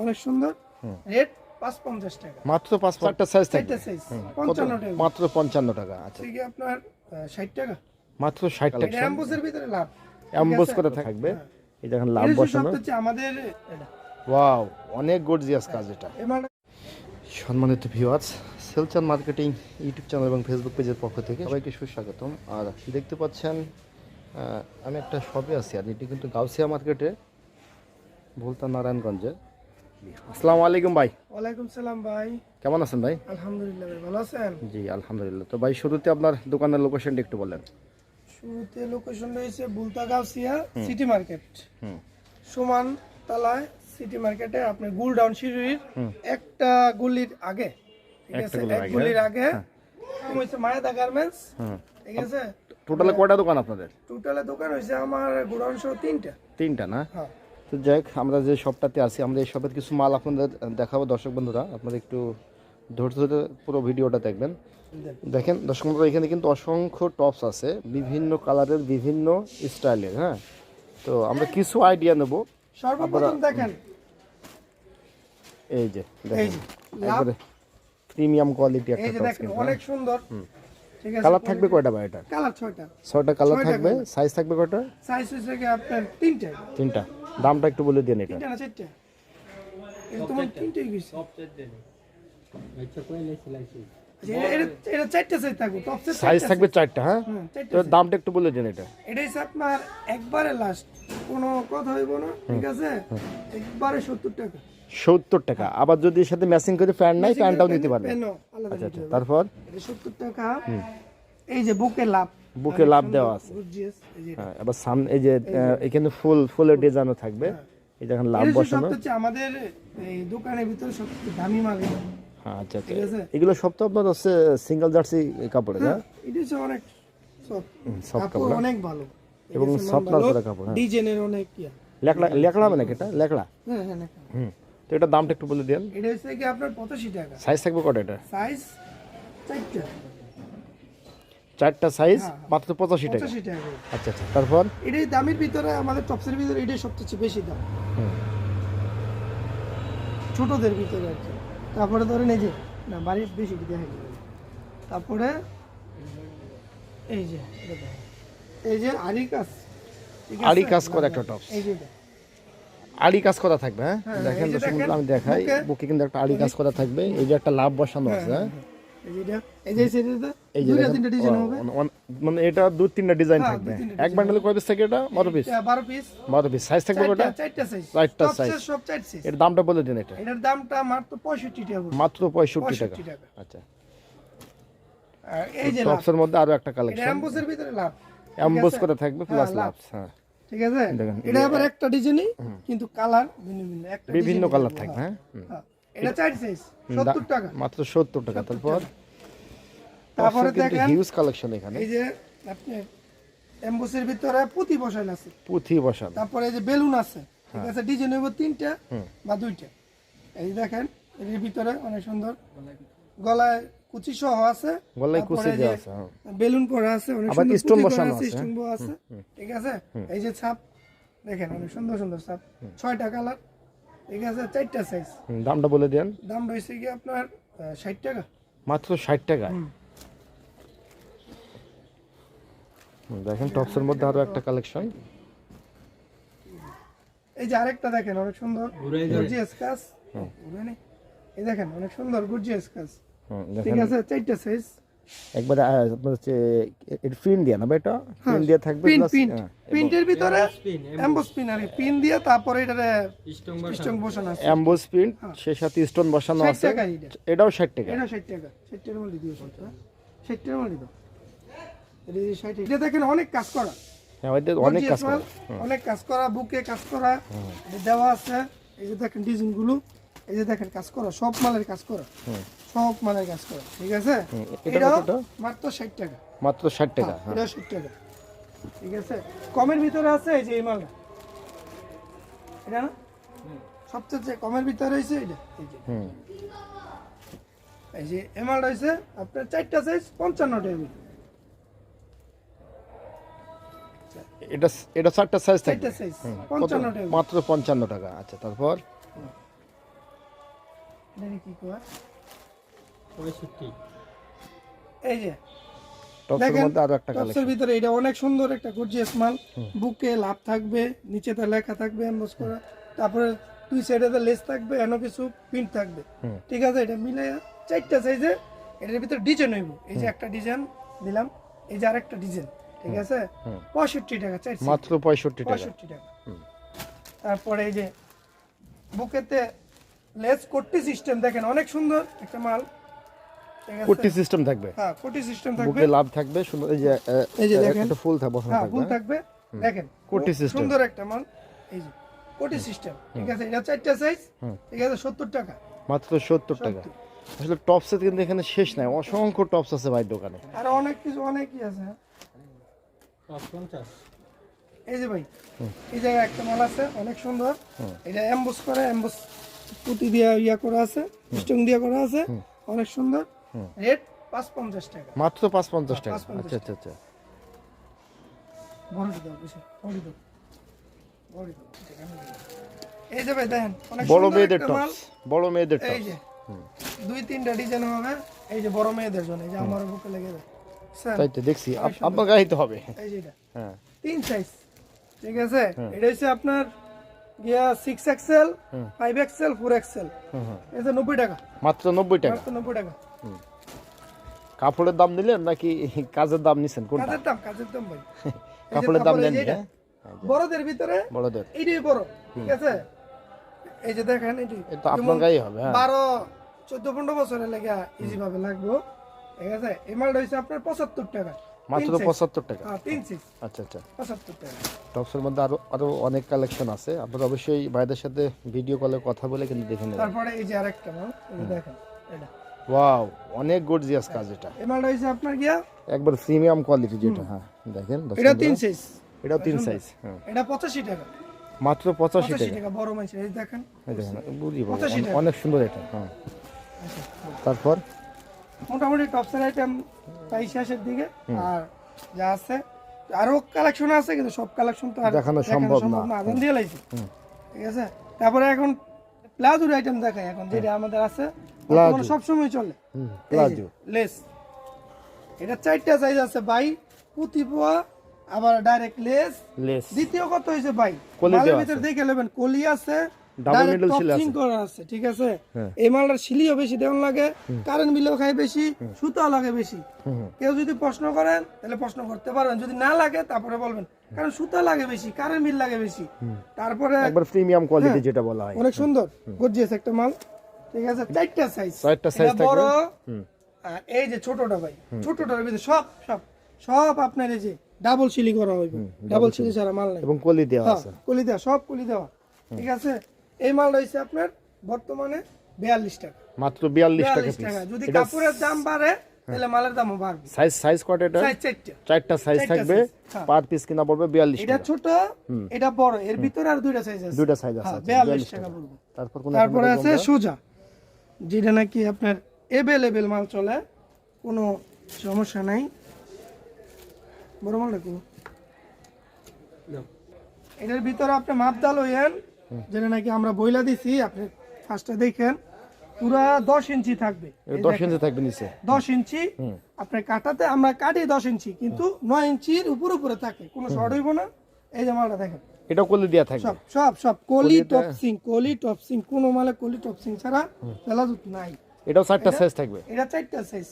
অনেক সুন্দর। রেট পাঁচ পঞ্চাশ টাকা। মাত্র পাঁচ চারটা সাইজ চারটা সাইজ পঞ্চান্ন টাকা। মাত্র পঞ্চান্ন টাকা আচ্ছা। থেকে আপনার ষাট টাকা। মাত্র ষাট টাকা। অ্যাম্বুসের ভিতরে লাভ। অ্যাম্বোস করে থাকবে। এই দেখেন লাভ এটা সব বসানো। আমাদের ওয়াও অনেক গর্জিয়াস কাজ এটা। এই মালটা সম্মানিত ভিউয়ার্স সেলচান মার্কেটিং ইউটিউব চ্যানেল এবং ফেসবুক পেজের পক্ষ থেকে সবাইকে সুস্বাগতম। আর দেখতে পাচ্ছেন আমি একটা শপে আছি আর এটি কিন্তু গাউসিয়া মার্কেটে ভুলতা নারায়ণগঞ্জে। আসসালামু আলাইকুম ভাই। ওয়ালাইকুম সালাম ভাই। কেমন আছেন ভাই? আলহামদুলিল্লাহ ভাই ভালো আছেন? জি আলহামদুলিল্লাহ। তো ভাই শুরুতে আপনার দোকানের লোকেশনটা একটু বললেন শুরুতে লোকেশন রয়েছে বুলতাগাউসিয়া সিটি মার্কেট। সমান তালায় সিটি মার্কেটে আপনি গুল ডাউন শিরুরির একটা গুলির আগে ঠিক আছে? গুলির এক গুলির আগে। তুমি মায়াদা গার্মেন্টস হুম। ঠিক আছে? টোটালে কয়টা দোকান আপনাদের? টোটালে দোকান হয়েছে আমার গোডাউন সহ তিনটা। তিনটা না? হ্যাঁ। তো যাই আমরা যে শপটাতে আছি আমরা এই শপের কিছু মাল আপনাদের দেখাবো দর্শক বন্ধুরা। আপনারা একটু ধৈর্য ধরে পুরো ভিডিওটা দেখবেন। দেখেন দর্শক বন্ধুরা এখানে কিন্তু অসংখ্য টপস আছে বিভিন্ন কালারের বিভিন্ন স্টাইলের হ্যাঁ? তো আমরা কিছু আইডিয়া নেব। সর্বপ্রথম দেখেন। এই যে দেখেন প্রিমিয়াম কোয়ালিটি একটা টপস অনেক সুন্দর। ঠিক আছে কালার থাকবে কয়টা ভাই এটা কালার ছয়টা। ছয়টা কালার থাকবে। সাইজ থাকবে কয়টা? সাইজ হচ্ছে কি আপনার তিনটা। তিনটা। দামটা একটু বলে দিন এটা। তিনটা না চারটা? এই তোমার তিনটাই গেছে আচ্ছা, এটা- এটা- এটা চারটা সাইজ থাকবে টপ সাইজ থাকবে চারটা হ্যাঁ? তো দামটা একটু বলে দিন এটা। এটা হচ্ছে আপনার একবারে লাস্ট কোনো কথা হইব না ঠিক আছে? একবারে সত্তর টাকা। সত্তর টাকা। আবার যদি এর সাথে ম্যাচিং করে প্যান্ট নাই প্যান্টটাও নিতে পারবে। আচ্ছা আচ্ছা তারপর? সত্তর টাকা। এই যে বুকে লাভ। বুকে লাভ দেওয়া আছে। গুজিয়াস এই যে এটা। হ্যাঁ এবার সাম এই যে আহ, এখানে ফুল ফুলের ডিজাইনও থাকবে। এই দেখেন লাভ বসানো। আমাদের এই দোকানের ভিতরে সবচেয়ে দামি মাল এটা। হ্যাঁ আচ্ছা আচ্ছা। ঠিক আছে? এগুলো সব তো আপনার হচ্ছে সিঙ্গেল জার্সি এটা হচ্ছে অনেক সব কাপড় কাপড় অনেক ভালো। এবং soft লালপাড়া কাপড়, হ্যাঁ। ডিজাইনের অনেক ইয়া। লেকড়া নাকি এটা? লেকড়া হ্যাঁ হ্যাঁ। হুম তো এটার দামটা একটু বলে দেন এটা হচ্ছে কি আপনার পঁচাশি টাকা। সাইজ থাকবে কটা এটা? সাইজ চারটা। চারটা সাইজ হ্যাঁ, মাত্র পঁচাশি টাকা। করে। আচ্ছা আচ্ছা তারপর? এটাই দামের ভিতরে আমাদের টপসের ভিতরে এটাই সবচেয়ে বেশি দাম। ছোটদের ভিতরে আর কি। তারপরে ধরেন এই যে না বাড়ির বেশি দেখা তারপরে এই যে এই যে আরি কাজ আড়ি কাজ করা একটা টপ এই যে আড়ি কাজ করা থাকবে হ্যাঁ? হ্যাঁ, দেখেন আমি দেখাই বুকে- বুকে কিন্তু একটা আড়ি কাজ করা থাকবে এই যে একটা লাভ বসানো আছে হ্যাঁ। এটা? দেখেন, তিনটা ডিজাইন মানে এটা দু তিনটা ডিজাইন হ্যাঁ, থাকবে। দুই তিনটা এক বান্ডেলে কয় পিস থাকে এটা? বারো পিস বারো পিস বারো পিস সাইজ থাকবে কটা চারটা সাইজ চারটা টপসের সব চার সাইজ এর দামটা বলে দিন এটা। এটার দামটা মাত্র পঁয়ষট্টি টাকা মাত্র পঁয়ষট্টি টাকা। আচ্ছা। এই যে টপসের মধ্যে আরও একটা কালেকশন অ্যাম্বুসের ভিতরে লাভ অ্যাম্বোস করে থাকবে প্লাস লাভ। লাভ হ্যাঁ। ঠিক আছে? এটা আবার একটা ডিজাইনই কিন্তু কালার ভিন্ন ভিন্ন। একটা বিভিন্ন কালার থাকবে হ্যাঁ। হ্যাঁ। এটা সাইজ হুম, সত্তর দা- টাকা। মাত্র সত্তর টাকা তারপর? তারপরে দেখেন হিউজ কালেকশন এখানে। এই যে আপনি এমবোসের ভিতরে পুঁতি আছে। বসানো। তারপরে এই যে বেলুন আছে ঠিক হ্যাঁ। আছে ডিজাইন হইব তিনটা বা দুইটা। এই দেখেন এর ভিতরে অনেক সুন্দর। গলায় কুচি সহ আছে গলায় কুচি দেওয়া আছে হ্যাঁ। বেলুন করা আছে অনেক সুন্দর পুঁতি বসানো আছে আছে, স্টোন আছে ঠিক আছে? এই যে ছাপ দেখেন অনেক সুন্দর সুন্দর ছাপ। ছয়টা কালার ঠিক আছে চারটা সাইজ দামটা বলে দেন। দাম রয়েছে কি আপনার ষাট টাকা। মাত্র ষাট টাকা দেখেন টপসের মধ্যে আরও একটা কালেকশন এই যে আরেকটা দেখেন অনেক সুন্দর গর্জিয়াস কাজ। এই দেখেন অনেক সুন্দর গর্জিয়াস কাজ। ঠিক আছে চারটা সাইজ একবারে আপনার হচ্ছে দিয়া না এটা? দিয়া থাকবে পিন পিন হ্যাঁ, পিনটের ভিতরে এমবস পিন আর পিন দিয়ে তারপরে এটারে স্টং বসানো। আছে। অ্যাম্বোস প্রিন্ট সে সাথে স্টোন বসানো আছে। এটাও ষাট টাকা। এটা ষাট টাকা। ষাট টাকার মধ্যে ষাট টাকা টাকার মধ্যে দাও। এটা যে ষাট এটা দেখেন অনেক কাজ করা। হ্যাঁ ওইটা অনেক কাজ করে। অনেক কাজ করা বুকে কাজ করা। দেওয়া আছে। এই যে দেখেন ডিজাইনগুলো। এই যে দেখেন কাজ করা সব মালের কাজ করা। সব মালের কাজ করা ঠিক আছে? এটা মাত্র ষাট টাকা। মাত্র ষাট টাকা হ্যাঁ এটা ষাট টাকা ঠিক আছে? কমের ভিতরে আছে এই যে এই মালটা। এটা না? সবচেয়ে কমের ভিতরে রয়েছে এটা এই যে। এই মালটা রয়েছে আপনার চারটা সাইজ পঞ্চান্ন টাকা ভিতরে। এটা এটা চারটা সাইজ থাকবে? চারটা সাইজ কত? পঞ্চান্ন টাকা। মাত্র পঞ্চান্ন টাকা। আচ্ছা তারপর? দেখি কি কয় এই যে টপসের দেখেন মধ্যে আরও একটা টপসের কালেকশন ভিতরে এটা অনেক সুন্দর একটা গর্জিয়াস মাল। বুকে লাভ থাকবে নিচেতে লেখা থাকবে এমবস করা। তারপরে দুই সাইডে লেস থাকবে এনো কিছু প্রিন্ট থাকবে। ঠিক আছে এটা মিলে চারটা সাইজে এটার ভিতরে ডিজাইন হইব। এই যে একটা ডিজাইন দিলাম এই যে আরেকটা ডিজাইন ঠিক আছে? পঁয়ষট্টি টাকা চার মাত্র পঁয়ষট্টি টাকা। পঁয়ষট্টি টাকা। তারপরে এই যে বুকেতে লেস কোটি সিস্টেম দেখেন অনেক সুন্দর একটা মাল। ঠিক আছে? কুর্তি সিস্টেম থাকবে। হ্যাঁ কোটি সিস্টেম থাকবে। বুকে লাভ থাকবে সুন্দর এই যে এই যে দেখেন। একটা ফুল থাকবে বসানো হ্যাঁ থাকবে ফুল থাকবে দেখেন কোটি system। সুন্দর একটা মাল। এই যে কোটি সিস্টেম ঠিক আছে? এটা চারটা সাইজ ঠিক আছে? সত্তর টাকা। মাত্র সত্তর টাকা। আসলে টপসের কিন্তু এখানে শেষ নাই অসংখ্য টপস আছে ভাই দোকানে। আর অনেক কিছু অনেকই আছে হ্যাঁ। পঞ্চাশ এই যে ভাই এই জায়গায় একটা মাল আছে অনেক সুন্দর। এটা এমবস করে এমবস পুঁতি দিয়ে ইয়া করা আছে স্টোন দিয়ে করা আছে অনেক সুন্দর। রেট পাঁচ পঞ্চাশ টাকা। মাত্র পাঁচ পঞ্চাশ টাকা? আচ্ছা আচ্ছা আচ্ছা? এই যে ভাই দেখেন বড় মেয়েদের টপস বড় মেয়েদের টপস দুই তিনটা ডিজাইন হবে। এই যে বড় মেয়েদের জন্য এই যে আমার বুকে লেগে যায়। তাই তো দেখছি আপ- আপনার গাড়িতে হবে। এই যে হ্যাঁ। তিন সাইজ ঠিক আছে? এটা হচ্ছে আপনার গিয়া XL five XL four XL হুম, হুম। এটা নব্বই টাকা। মাত্র নব্বই টাকা? মাত্র টাকা। কাপড়ের দাম নিলেন নাকি কাজের দাম নিছেন? কোনটা? কাজের দাম কাজের দাম ভাই। কাপড়ের দাম নেন এই বড়দের ভিতরে বড়দের। এইটাই বড় ঠিক আছে? এই যে দেখেন এটি আপনার গায়ে হবে হ্যাঁ। বারো চোদ্দ পনেরো বছরের লেগে ইজি ভাবে লাগবো ঠিক আছে? এই মালটা হচ্ছে আপনার পঁচাত্তর টাকা। মাত্র। পঁচাত্তর টাকা। হ্যাঁ আচ্ছা আচ্ছা। টপসের মধ্যে আরও আরও অনেক কালেকশন আছে। আপনারা অবশ্যই ভাইদের সাথে ভিডিও কলে কথা বলে কিন্তু দেখে নেবেন। তারপরে এই যে আরেকটা দেখেন এটা। ওয়াও অনেক গর্জিয়াস কাজ এটা। এই মালটা হচ্ছে আপনার গিয়া? একবার প্রিমিয়াম কোয়ালিটি যেটা হ্যাঁ দেখেন এটা। তিন সাইজ এটাও তিন সাইজ হ্যাঁ এটা পঁচাশি টাকা। মাত্র পঁচাশি পঁচাশি টাকা। টাকা বড় মানুষের এই দেখেন। এই দেখেন বুঝি 85। অনেক সুন্দর এটা হ্যাঁ তারপর? মোটামুটি টপসের আইটেম প্রায় শেষের দিকে। আর যা আছে আরও কালেকশন আছে কিন্তু সব কালেকশন তো আর দেখানো সম্ভব না। আদান দিয়ে লাইছি। ঠিক আছে? তারপরে এখন প্লাজোর আইটেম দেখাই এখন যেটা আমাদের আছে। প্লাজো। সব সময় চলে। প্লাজো লেস এটা চারটা সাইজ আছে বাই পুঁতি পোয়া আবার ডাইরেক্ট লেস লেস দ্বিতীয় কত হয়েছে ভাই? কলি মালের ভিতরে দেখে নেবেন কলি আছে Double direct middle আছে। করা আছে ঠিক আছে। এই মালটার সিলিও বেশি দেওয়ান লাগে কারেন্ট বিলও খায় বেশি সুতাও লাগে বেশি। হুম, হুম। কেউ যদি প্রশ্ন করেন তাহলে প্রশ্ন করতে পারবেন। যদি না লাগে তারপরে বলবেন। কারণ সুতা লাগে বেশি কারেন্ট বিল লাগে বেশি। তারপরে একবার প্রিমিয়াম কোয়ালিটি। যেটা বলা হয়। অনেক সুন্দর গর্জিয়াস একটা মাল। ঠিক আছে? চারটা সাইজ চারটা size বড়। এই যে ছোটটা ভাই ছোটটার ভিতরে সব সব সব আপনার এই যে ডাবল সিলি করা হইবে। ডাবল সিলি ছাড়া মাল নাই। এবং কলি দেওয়া হ্যাঁ, আছে। কলি দেওয়া সব কলি দেওয়া। ঠিক আছে? এই মালটা হচ্ছে আপনার বর্তমানে বিয়াল্লিশ টাকা। মাত্র বিয়াল্লিশ টাকা টাকা। যদি কাপড়ের দাম বাড়ে তাহলে মালের দামও বাড়বে। সাইজ সাইজ কত এটা? চারটা। চারটা সাইজ থাকবে। হ্যাঁ। পার পিস কিনা পড়বে বিয়াল্লিশ এটা ছোট এটা বড়। এর ভিতরে আর দুইটা সাইজ আছে। দুইটা সাইজ আছে। হ্যাঁ, আচ্ছা, বিয়াল্লিশ টাকা পড়বে তারপর কোন তারপরে আছে সোজা যেটা নাকি আপনার এভেলেবেল মাল চলে। কোনো সমস্যা নাই। বড় মালটা কি এটার ভিতরে আপনি মাপ দাল হইয়েন যেটা নাকি আমরা বইলা দিছি আপনি ফার্স্টে দেখেন পুরা দশ ইঞ্চি থাকবে। দশ ইঞ্চি থাকবে নিচে। দশ ইঞ্চি আপনার কাটাতে আমরা কাটি দশ ইঞ্চি কিন্তু নয় ইঞ্চির উপর উপরে থাকে কোনো শর্ট হইব না। এই যে মালটা দেখেন। এটা কলি দেওয়া থাকে সব সব সব কলি কলিটা- টপ সিং কলি টপ সিং কোনো মালে কলি টপ সিং ছাড়া ফেলাজুত নাই। এটাও চারটা সাইজ থাকবে। এটা চারটা সাইজ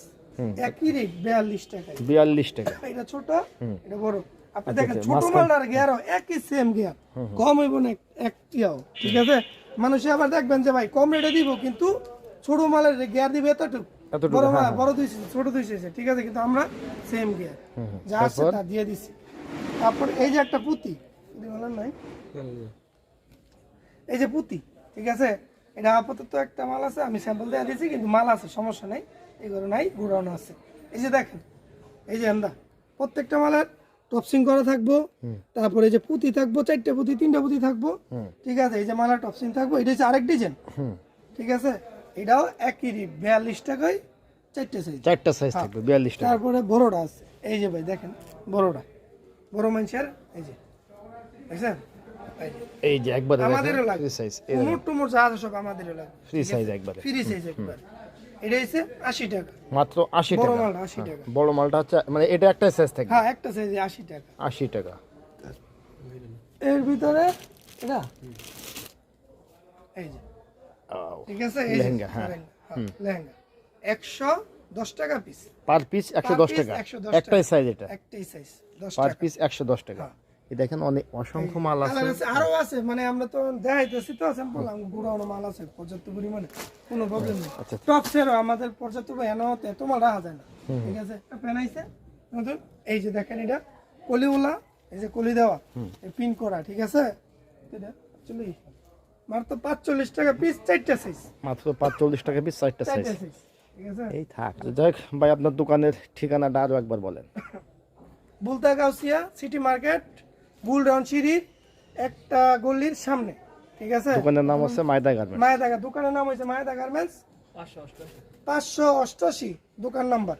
একই রেট বিয়াল্লিশ টাকা বিয়াল্লিশ টাকা। এটা ছোট এটা বড়। আপনি আচ্ছা, দেখেন আচ্ছা, ছোট মাঝখান- মালটার গিয়ারও একই সেম গিয়ার কম হইব না একটিও ঠিক আছে? মানুষে আবার দেখবেন যে ভাই কম রেটে দিব কিন্তু ছোট মালের গিয়ার দিবে এতটুকু। বড় হ্যাঁ, মাল বড় দুই ছোট দুই ঠিক আছে? কিন্তু আমরা সেম গিয়ার যা আছে তা দিয়ে দিছি। তারপর এই যে একটা পুঁতি পুঁতি বলেন নাই? এই যে পুঁতি ঠিক আছে? এটা আপাতত একটা মাল আছে আমি স্যাম্পল দেওয়া দিয়েছি কিন্তু মাল আছে সমস্যা নাই এগুলো নাই গুড়ানো আছে। এই যে দেখেন এই যে প্রত্যেকটা মালের টপসিং করা থাকব তারপরে যে পুঁতি থাকব চারটে পুঁতি তিনটা পুঁতি থাকব। ঠিক আছে এই যে মালার টপসিং থাকব এটা হচ্ছে আরেক ডিজাইন। ঠিক আছে এটাও একই বিয়াল্লিশ টাকায় চারটে সাইজ চারটা সাইজ থাকবে বিয়াল্লিশ টাকা। তারপরে বড়টা আছে। এই যে ভাই দেখেন বড়টা বড় মানুষের এই যে। দেখছেন? এই যে। এই যে একবারে আমাদেরও লাগবে সাইজ কুমুর টুমুর যা আছে সব আমাদেরও লাগবে ফ্রি সাইজ একবার। ফ্রি সাইজ একবার। এটা হচ্ছে আশি টাকা। মাত্র আশি বড় মালটা আশি টাকা। বড় মালটা হচ্ছে মানে এটা একটা সাইজ থাকবে হ্যাঁ একটা সাইজে আশি টাকা। আশি টাকা। এর ভিতরে এটা? এই যে। ঠিক আছে? এই লেহেঙ্গা, হ্যাঁ। লেহেঙ্গা, হ্যাঁ, লেহেঙ্গা। একশো দশ টাকা পিস পার পিস একশো দশ piece টাকা। 110 একটাই সাইজ এটা। একটাই সাইজ দশ পার পিস একশো দশ টাকা। হ্যাঁ। দেখেন অনেক অসংখ্য মাল আছে। আরও আছে মানে আমরা তো দেখাইতেছি তো স্যাম্পল আমি গুড়ানো মাল আছে পর্যাপ্ত পরিমাণে কোনো প্রবলেম নেই। আচ্ছা। টপ সেরও আমাদের পর্যাপ্ত এনে হতে এত মাল রাখা যায় না। ঠিক আছে? একটা পেন আইছে নতুন? এই যে দেখেন এটা কলিওলা এই যে কলি দেওয়া পিন করা ঠিক আছে? এটা চলি মাত্র পাঁচচল্লিশ টাকা পিস চারটা সাইজ মাত্র পাঁচচল্লিশ টাকা পিস চারটা সাইজ ঠিক আছে? এই থাক যাই ভাই আপনার দোকানের ঠিকানাটা আরও একবার বলেন। বুলতা গাউসিয়া সিটি মার্কেট বুল রাউন্ড সিঁড়ির একটা গল্লির সামনে ঠিক আছে? দোকানের নাম হচ্ছে মায়দা গার্মেন্টস। মায়েদা দোকানের নাম হচ্ছে মায়দা গার্মেন্টস। পাঁচশো অষ্টআশি দোকান নাম্বার।